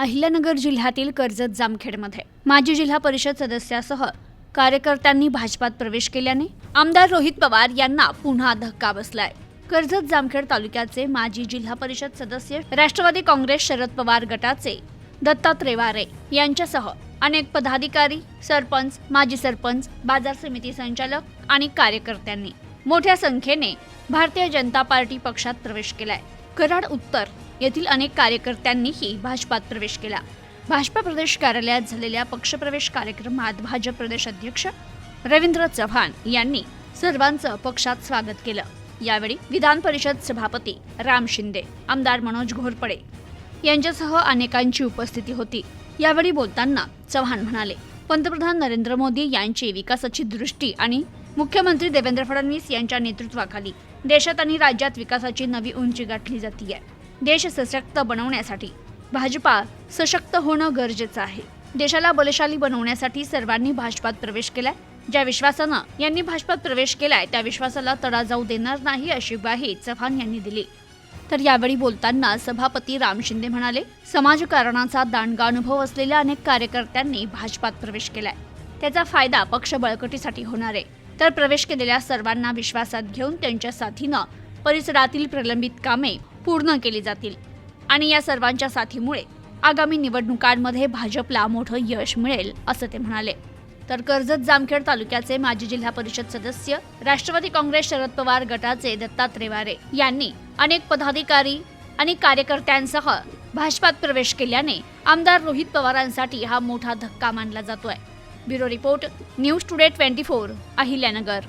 अहिल्यानगर जिल्ह्यातील कर्जत जामखेडमध्ये. माजी जिल्हा परिषद सदस्यासह कार्यकर्त्यांनी भाजपात प्रवेश केल्याने आमदार रोहित पवार यांना पुन्हा धक्का बसलाय. कर्जत जामखेड तालुक्याचे माजी जिल्हा परिषद सदस्य राष्ट्रवादी काँग्रेस शरद पवार गटाचे दत्तात्रय वारे यांच्यासह अनेक पदाधिकारी सरपंच माजी सरपंच बाजार समिती संचालक आणि कार्यकर्त्यांनी मोठ्या संख्येने भारतीय जनता पार्टी पक्षात प्रवेश केलाय. कराड उत्तर येथील अनेक कार्यकर्त्यांनीही भाजपात प्रवेश केला. भाजपा प्रदेश कार्यालयात झालेल्या पक्षप्रवेश कार्यक्रमात भाजप प्रदेश अध्यक्ष रवींद्र चव्हाण यांनी सर्वांचं पक्षात स्वागत केलं. यावेळी विधान परिषद सभापती राम शिंदे आमदार मनोज घोरपडे यांच्यासह अनेकांची उपस्थिती होती. यावेळी बोलताना चव्हाण म्हणाले पंतप्रधान नरेंद्र मोदी यांची विकासाची दृष्टी आणि मुख्यमंत्री देवेंद्र फडणवीस यांच्या नेतृत्वाखाली देशात आणि राज्यात विकासाची नवी उंची गाठली जाते देश सशक्त बनवण्यासाठी भाजपा सशक्त होणं गरजेचं आहे. देशाला बलशाली बनवण्यासाठी सर्वांनी भाजपात प्रवेश केलाय. ज्या विश्वासानं यांनी भाजपात प्रवेश केलाय त्या विश्वासाला तडा जाऊ देणार नाही अशी ग्वाही चव्हाण यांनी दिली. तर यावेळी बोलताना सभापती राम शिंदे म्हणाले समाजकारणाचा दांडगा अनुभव असलेल्या अनेक कार्यकर्त्यांनी भाजपात प्रवेश केलाय. त्याचा फायदा पक्ष बळकटीसाठी होणार आहे. तर प्रवेश केलेल्या सर्वांना विश्वासात घेऊन त्यांच्या साथीनं परिसरातील प्रलंबित कामे पूर्ण केली जातील. आणि या सर्वांच्या साथीमुळे आगामी निवडणुकांमध्ये भाजपला मोठं यश मिळेल असं ते म्हणाले. तर कर्जत जामखेड तालुक्याचे माजी जिल्हा परिषद सदस्य राष्ट्रवादी काँग्रेस शरद पवार गटाचे दत्तात्रय वारे यांनी अनेक पदाधिकारी आणि कार्यकर्त्यांसह भाजपात प्रवेश केल्याने आमदार रोहित पवारांसाठी हा मोठा धक्का मानला जातोय. Bureau report news today twenty four Ahilyanagar.